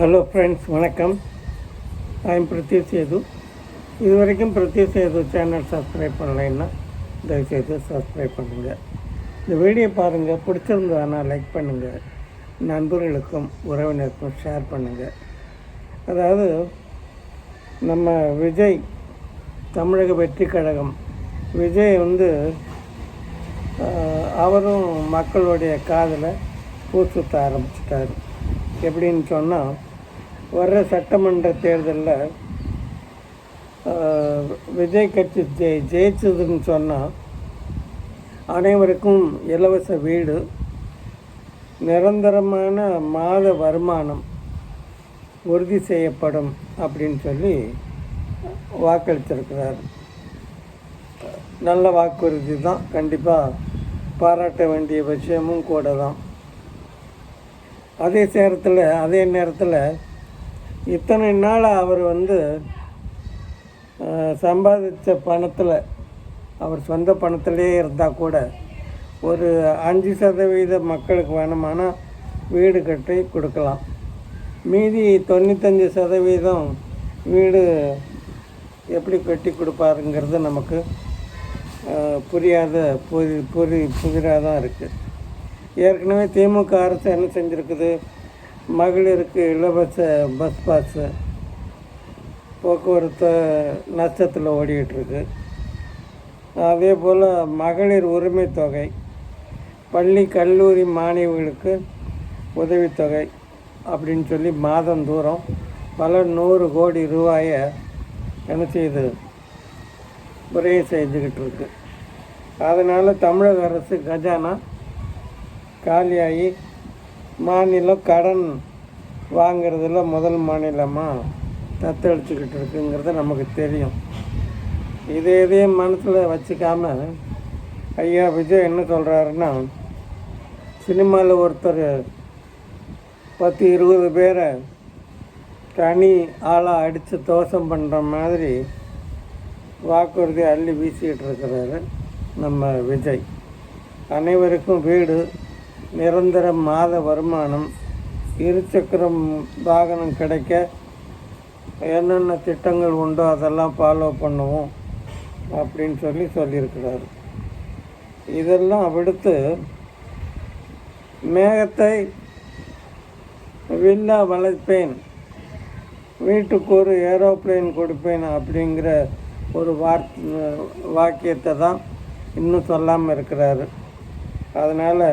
Hello friends வணக்கம். I'm Prathyu Sethu இது வரைக்கும் பிரத்யூ சேது சேனல் சப்ஸ்கிரைப் பண்ணலைன்னா தயவுசெய்து சப்ஸ்கிரைப் பண்ணுங்கள் இந்த வீடியோ பாருங்கள் பிடிச்சிருந்ததுன்னா லைக் பண்ணுங்கள் நண்பர்களுக்கும் உறவினருக்கும் ஷேர் பண்ணுங்கள் அதாவது நம்ம விஜய் தமிழக வெற்றி கழகம். விஜய் வந்து அவரும் மக்களுடைய காதில் பூசுத்த ஆரம்பிச்சிட்டார். எப்படின்னு சொன்னால் வர்ற சட்டமன்ற தேர்தலில் விஜய் கட்சி ஜெய் ஜெயிச்சதுன்னு சொன்னால் அனைவருக்கும் இலவச வீடு நிரந்தரமான மாத வருமானம் உறுதி செய்யப்படும் அப்படின்னு சொல்லி வாக்களித்திருக்கிறார் நல்ல வாக்குறுதி தான். கண்டிப்பாக பாராட்ட வேண்டிய விஷயமும் கூட தான். அதே நேரத்தில் அதே நேரத்தில் இத்தனை நாள் அவர் வந்து சம்பாதித்த பணத்தில் அவர் சொந்த பணத்திலே இருந்தால் கூட ஒரு அஞ்சு சதவீத மக்களுக்கு வேணுமான வீடு கட்டி கொடுக்கலாம். மீதி தொண்ணூத்தஞ்சு சதவீதம் வீடு எப்படி கட்டி கொடுப்பாருங்கிறது நமக்கு புரியாத புரி புரி புதிராக தான் இருக்குது ஏற்கனவே திமுக அரசு என்ன செஞ்சுருக்குது? மகளிருக்கு இலவச பஸ் பாஸு போக்குவரத்து நஷ்டத்தில் ஓடிக்கிட்டுருக்கு. அதே போல் மகளிர் உரிமை தொகை பள்ளி கல்லூரி மாணவிகளுக்கு உதவித்தொகை அப்படின்னு சொல்லி மாதம் தூரம் பல நூறு கோடி ரூபாயை என்ன செய்யுது உரையை செஞ்சுக்கிட்டு இருக்கு அதனால் தமிழக அரசு கஜானா காலியாகி மாநிலம் கடன் வாங்குறதுல முதல் மாநிலமாக தத்தளிச்சுக்கிட்டு இருக்குங்கிறது நமக்கு தெரியும். இதே இதே மனசில் வச்சுக்காம ஐயா விஜய் என்ன சொல்கிறாருன்னா சினிமாவில் ஒருத்தர் பத்து இருபது பேரை தனி ஆளாக அடித்து தோஷம் பண்ணுற மாதிரி வாக்குறுதி அள்ளி வீசிக்கிட்டு இருக்கிறாரு நம்ம விஜய். அனைவருக்கும் வீடு நிரந்தர மாத வருமானம் இருசக்கரம் வாகனம் கிடைக்க என்னென்ன திட்டங்கள் உண்டோ அதெல்லாம் ஃபாலோ பண்ணுவோம் அப்படின்னு சொல்லி சொல்லியிருக்கிறாரு. இதெல்லாம் விடுத்து மேகத்தை வில்லா வளர்ப்பேன் வீட்டுக்கு ஒரு ஏரோப்ளேன் கொடுப்பேன் அப்படிங்கிற ஒரு வார் வாக்கியத்தை தான் இன்னும் சொல்லாமல் இருக்கிறாரு. அதனால்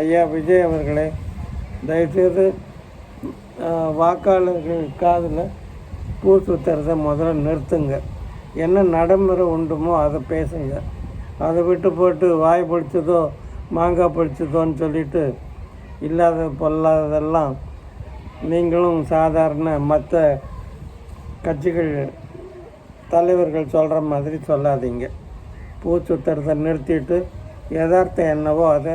ஐயா விஜய் அவர்களே தயவுசெய்து வாக்காளர்கள் காதில் பூ சுத்துறதை முதல்ல நிறுத்துங்க. என்ன நடைமுறை உண்டுமோ அதை பேசுங்க. அதை விட்டு போட்டு வாய் பிடிச்சதோ மாங்காய் பிடிச்சதோன்னு சொல்லிட்டு இல்லாத பொல்லாததெல்லாம் நீங்களும் சாதாரண மற்ற கட்சிகள் தலைவர்கள் சொல்கிற மாதிரி சொல்லாதீங்க. பூ சுத்துறதை நிறுத்திட்டு யதார்த்தம் என்னவோ அதை